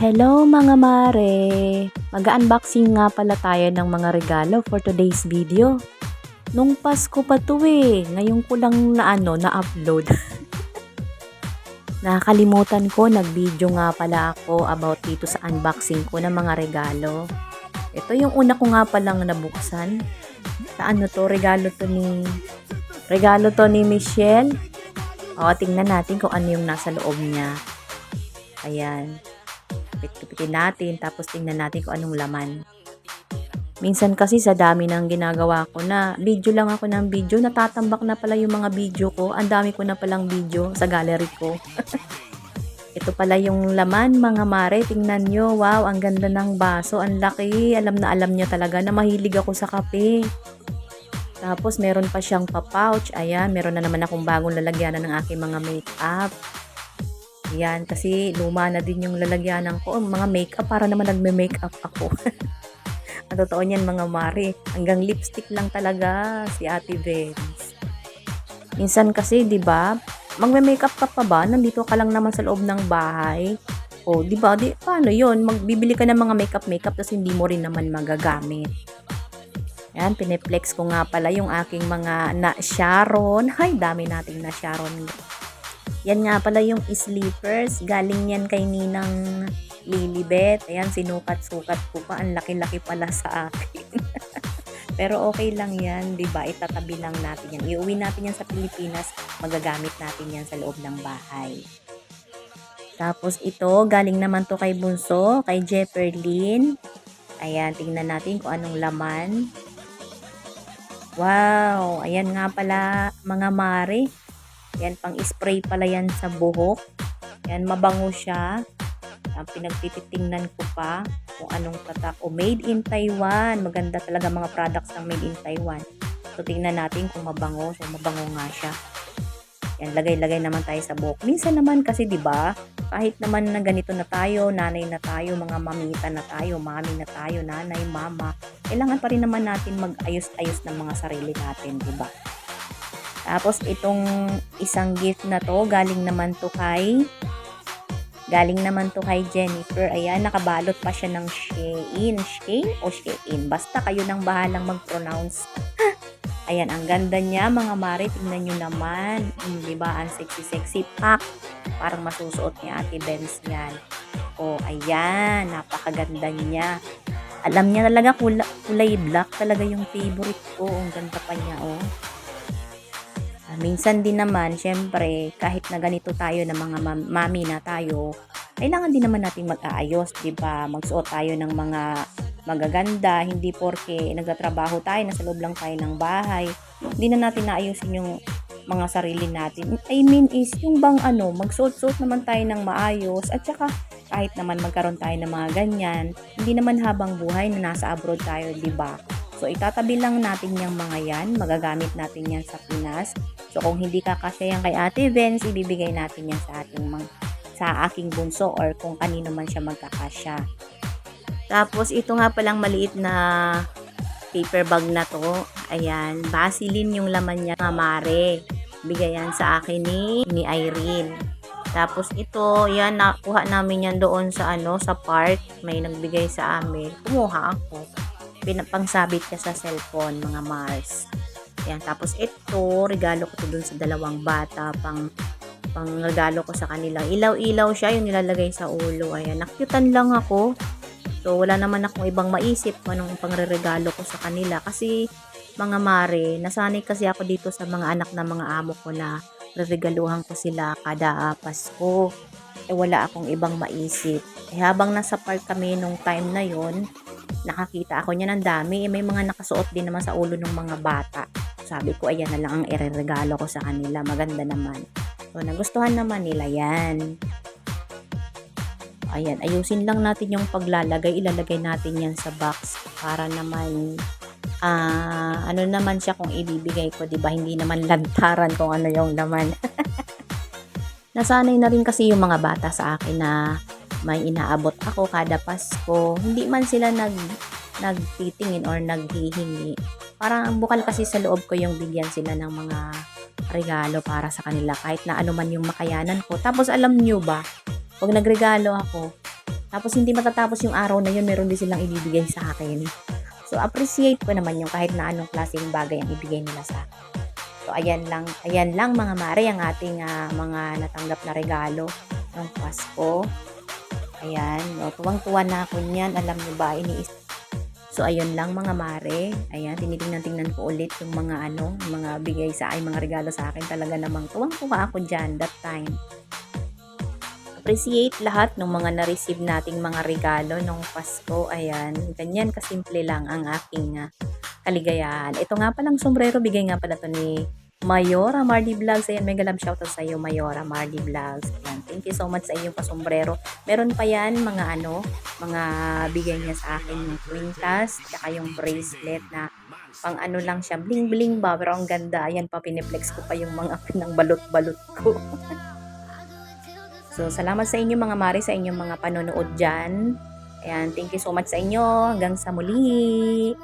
Hello mga mare! Mag-unboxing nga pala tayo ng mga regalo for today's video. Nung Pasko pa to eh. Ngayon ko lang na ano, na-upload. Nakakalimutan ko, nag-video nga pala ako about dito sa unboxing ko ng mga regalo. Ito yung una ko nga palang nabuksan. Sa ano to, regalo to ni... Regalo to ni Michelle. O, tingnan natin kung ano yung nasa loob niya. Ayan. Kapit-kapitin natin, tapos tingnan natin kung anong laman. Minsan kasi sa dami ng ginagawa ko na video lang ako ng video, natatambak na pala yung mga video ko. Ang dami ko na palang video sa gallery ko. Ito pala yung laman, mga mare. Tingnan nyo. Wow, ang ganda ng baso. Ang laki. Alam na alam nyo talaga na mahilig ako sa kape. Tapos, meron pa siyang pa-pouch. Ayan, meron na naman akong bagong lalagyanan ng aking mga makeup. Ayan, kasi luma na din yung lalagyanan ko. Mga makeup, para naman nagme-makeup ako. Ang totoo niyan mga mare, hanggang lipstick lang talaga si Ate Benz. Minsan kasi, 'di ba? Magme-makeup ka pa ba? Nandito ka lang naman sa loob ng bahay. O, 'di ba? Di paano 'yon? Magbibili ka ng mga makeup makeup tapos hindi mo rin naman magagamit. Yan, pineplex ko nga pala yung aking mga na Sharon. Hay, dami nating na Sharon. Yan nga pala yung sleepers. Galing yan kay Ninang Lilibet. Ayan, sinukat-sukat ko pa. Ang laki-laki pala sa akin. Pero okay lang yan, di ba? Itatabi lang natin yan. Iuwi natin yan sa Pilipinas. Magagamit natin yan sa loob ng bahay. Tapos ito, galing naman to kay Bunso, kay Jefferlyn. Ayan, tingnan natin kung anong laman. Wow, ayan nga pala mga mare. Yan, pang spray pala yan sa buhok. Yan, mabango siya. Ang pinagtititingnan ko pa kung anong tatak. O, made in Taiwan. Maganda talaga mga products ng made in Taiwan. So, tingnan natin kung mabango. So, mabango nga siya. Yan, lagay-lagay naman tayo sa buhok. Minsan naman kasi, di ba kahit naman na ganito na tayo, nanay na tayo, mga mamita na tayo, mami na tayo, nanay, mama, kailangan pa rin naman natin mag-ayos-ayos ng mga sarili natin, di ba? Tapos itong isang gift na to, galing naman to kay galing naman to kay Jennifer. Ayan, nakabalot pa siya ng Shein. Shein o Shein? Basta kayo nang bahalang mag-pronounce. Ayan, ang ganda niya mga mare. Tingnan nyo naman. Hmm, di ba? Ang sexy-sexy pack. Parang masusuot ni Ate Benz yan. O, ayan. Napakaganda niya. Alam niya talaga kulay black talaga yung favorite ko. Ang ganda pa niya, oh. Ah, minsan din naman, syempre, kahit na ganito tayo ng mga mam- mami na tayo, kailangan din naman natin mag-aayos, 'di ba? Magsuot tayo ng mga magaganda, hindi porke nagtatrabaho tayo, nasa loob lang tayo ng bahay, hindi na natin naayusin yung mga sarili natin. I mean is, yung bang ano, magsuot-suot naman tayo ng maayos, at saka kahit naman magkaroon tayo ng mga ganyan, hindi naman habang buhay na nasa abroad tayo, 'di ba? So, itatabi lang natin yung mga yan. Magagamit natin yan sa Pinas. So, kung hindi kakasya yan kay Ate Vince, ibibigay natin yan sa ating mga, sa aking bunso or kung kanino man siya magkakasya. Tapos, ito nga palang maliit na paper bag na to. Ayan, Vaseline yung laman niya, mare. Bigay yan sa akin ni, ni Irene. Tapos ito, yan, nakuha namin yan doon sa ano, sa park. May nagbigay sa amin. Kumuha ako pinapangsabit ka sa cellphone, mga Mars. Ayan, tapos ito, regalo ko to dun sa dalawang bata, pang pang regalo ko sa kanila. Ilaw-ilaw siya, yung nilalagay sa ulo. Ayan, nakyutan lang ako. So, wala naman akong ibang maisip kung anong pangreregalo ko sa kanila. Kasi, mga mare, nasanay kasi ako dito sa mga anak na mga amo ko na reregaluhan ko sila kada uh, Pasko. Eh, wala akong ibang maisip. Eh, habang nasa park kami nung time na yon nakakita ako niya ng dami. Eh, may mga nakasuot din naman sa ulo ng mga bata. Sabi ko, ayan na lang ang ireregalo ko sa kanila. Maganda naman. So, nagustuhan naman nila yan. Ayan, ayusin lang natin yung paglalagay. Ilalagay natin yan sa box para naman uh, ano naman siya kung ibibigay ko, 'di ba? Hindi naman lantaran kung ano yung laman. Nasanay na rin kasi yung mga bata sa akin na may inaabot ako kada Pasko. Hindi man sila nag nagtitingin or naghihingi. Parang bukal kasi sa loob ko yung bigyan sila ng mga regalo para sa kanila kahit na ano man yung makayanan ko. Tapos alam nyo ba, pag nagregalo ako, Tapos hindi matatapos yung araw na yun, meron din silang ibibigay sa akin. So appreciate ko naman yung kahit na anong klaseng bagay ang ibigay nila sa akin. So ayan lang, ayan lang mga mare ang ating ah, mga natanggap na regalo ng Pasko. Ayan, no, tuwang-tuwa na ako niyan. Alam niyo ba, iniis So ayun lang mga mare. Ayan, tinitingnan-tingnan ko ulit yung mga ano, mga bigay sa ay mga regalo sa akin. Talaga namang tuwang-tuwa ako diyan that time. Appreciate lahat ng mga na-receive nating mga regalo nung Pasko. Ayan, ganyan kasimple lang ang aking ah, kaligayahan. Ito nga palang sombrero, bigay nga pala to ni Mayora Mardi Vlogs. Ayan, mega love shoutout sa iyo, Mayora Mardi Vlogs. Ayan, thank you so much sa iyong pasombrero. Meron pa yan, mga ano, mga bigay niya sa akin yung quintas, tsaka yung bracelet na pang ano lang siya, bling bling ba, pero ang ganda. Ayan pa, piniplex ko pa yung mga pinangbalot-balot ko. so, salamat sa inyo mga mari, sa inyong mga panonood dyan. Ayan, thank you so much sa inyo. Hanggang sa muli.